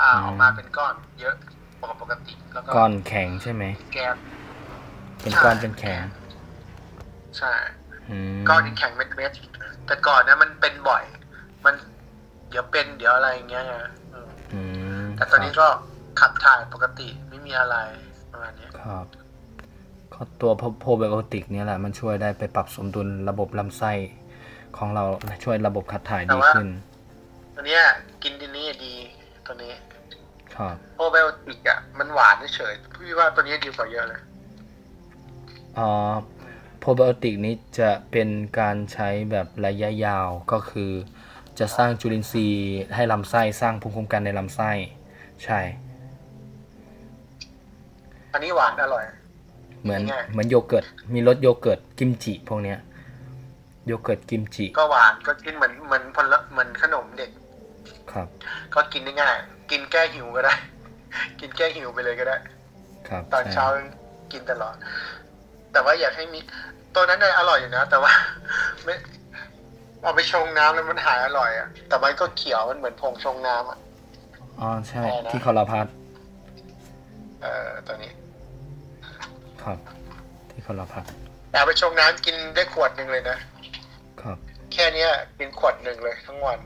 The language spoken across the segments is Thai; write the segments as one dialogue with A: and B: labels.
A: อ่า
B: อืม
A: ออกมาเป็นก้อนเยอะกว่าปกติแล้วก็
B: ก้อนแข็งใช่ไหม
A: แกน
B: เป็น
A: ใช่
B: ก้อนเป็นแข็ง
A: ใช่
B: อืม
A: ก้อนที่แข็งเม็ดเม็ดๆแต่ก่อนนะมันเป็นบ่อย มันเดี๋ยวเป็นเดี๋ยวอะไรอย่างเงี้ยไงอืม
B: อืม
A: แต่ตอนนี้ก็ขับถ่ายปกติไม่มีอะไรประมาณเนี้ย
B: ครับก็ตัวโปรไบโอติกเนี่ยแหละมันช่วยได้ไปปรับสมดุลระบบลำไส้ของเราช่วยระบบขับถ่ายดีขึ้น
A: ตัวเนี้ยกินทีนี้ดี ตัวนี้
B: ครับ
A: โปรไบโอติกอะมันหวานเฉยๆพี่ว่าตัวนี้ดีกว่าเยอะเลย
B: อ่าโปรไบโอติกนี้จะเป็นการใช้แบบระยะยาวก็คือ จะสร้างจุลินทรีย์ให้ลำไส้สร้างภูมิคุ้มกันในลำไส้ ใช่
A: อันนี้หวานอร่อย
B: เหมือน
A: ง่ายๆ
B: เหมือนโยเกิร์ตมีรสโยเกิร์ตกิมจิพวกเนี้ยโยเกิร์ตกิมจิ
A: ก็หวานก็กินเหมือนเหมือนผลเหมือนขนมเด็ก
B: ครับ
A: ก็กินได้ง่าย กินแก้หิวก็ได้ กินแก้หิวไปเลยก็ได้
B: ครับ
A: ตอน
B: ใช่
A: เช้ากินตลอด แต่ว่าอยากให้มีตัวนั้นน่ะอร่อยอยู่นะ แต่ว่าไม่เอาไปชงน้ำแล้วมันหายอร่อยอะ แต่มันก็เขียวมันเหมือนผงชงน้ำอะ
B: อ๋อใช่
A: อะไรนะ
B: ที่คอลาพัท
A: เออตัวนี้
B: ครับ ที่คอลาพัท
A: แต่เอาไปชงน้ำกินได้ขวดหนึ่งเลยนะ
B: ครับ
A: แค่เนี้ยกินขวดหนึ่งเลยทั้งวัน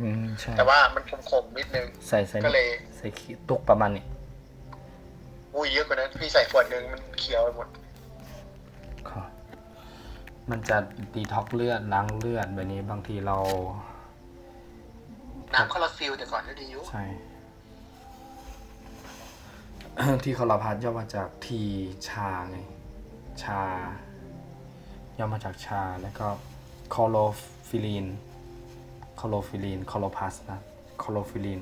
B: อืมใช่
A: แต่ว่ามันขมๆนิดนึง
B: ใส่ใส่
A: ก็เลย
B: ใส่ขี้ตุกประมาณนี้
A: อุ้ยเยอะกว่านั้นพี่ใส่ขวดหนึ่งมันเขียวไปหมด
B: ครับมันจะดีท็อกเลือดล้างเลือดแบบนี้บางทีเรา
A: น้ำคอลลาฟิลแต่ก่อนก็ดีอยู่
B: ใช่ ที่คอลาพัทย่อมาจากทีชาไงชา ย่อมาจากชาแล้วก็คอโลฟิลีน คลอโรฟิลีนคลอโลพัสนะคลอโรฟิลีน